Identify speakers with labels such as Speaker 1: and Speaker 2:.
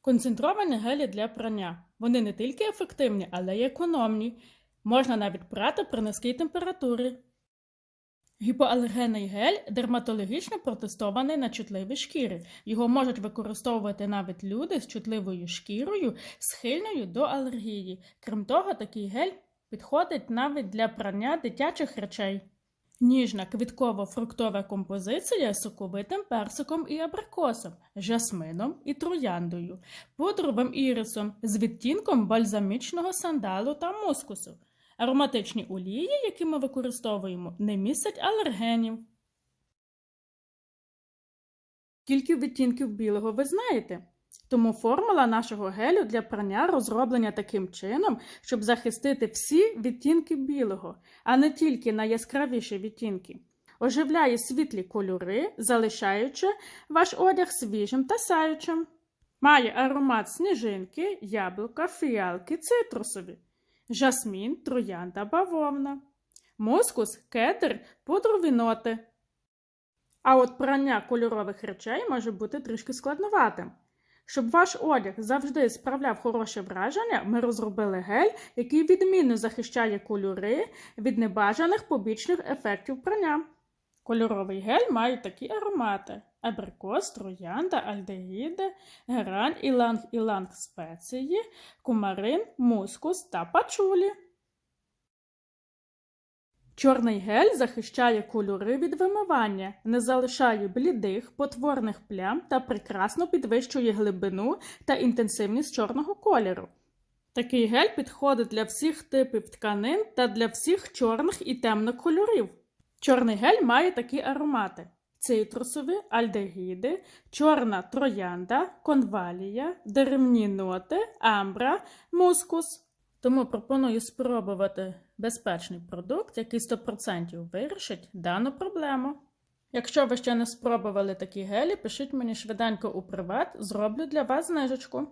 Speaker 1: Концентровані гелі для прання. Вони не тільки ефективні, але й економні. Можна навіть прати при низькій температурі. Гіпоалергенний гель дерматологічно протестований на чутливі шкіри. Його можуть використовувати навіть люди з чутливою шкірою, схильною до алергії. Крім того, такий гель підходить навіть для прання дитячих речей. Ніжна квітково-фруктова композиція з соковитим персиком і абрикосом, жасмином і трояндою, пудровим ірисом з відтінком бальзамічного сандалу та мускусу. Ароматичні олії, які ми використовуємо, не містять алергенів. Скільки відтінків білого ви знаєте? Тому формула нашого гелю для прання розроблена таким чином, щоб захистити всі відтінки білого, а не тільки найяскравіші відтінки. Оживляє світлі кольори, залишаючи ваш одяг свіжим та сяючим. Має аромат сніжинки, яблука, фіалки, цитрусові, жасмін, троянда, бавовна, мускус, кедр, пудрові ноти. А от прання кольорових речей може бути трішки складноватим. Щоб ваш одяг завжди справляв хороше враження, ми розробили гель, який відмінно захищає кольори від небажаних побічних ефектів прання. Кольоровий гель має такі аромати: абрикос, троянда, альдегіди, герань, іланг-іланг спеції, кумарин, мускус та пачулі. Чорний гель захищає кольори від вимивання, не залишає блідих, потворних плям та прекрасно підвищує глибину та інтенсивність чорного кольору. Такий гель підходить для всіх типів тканин та для всіх чорних і темних кольорів. Чорний гель має такі аромати: цитрусові, альдегіди, чорна троянда, конвалія, деревні ноти, амбра, мускус. Тому пропоную спробувати безпечний продукт, який 100% вирішить дану проблему. Якщо ви ще не спробували такі гелі, пишіть мені швиденько у приват, зроблю для вас знижечку.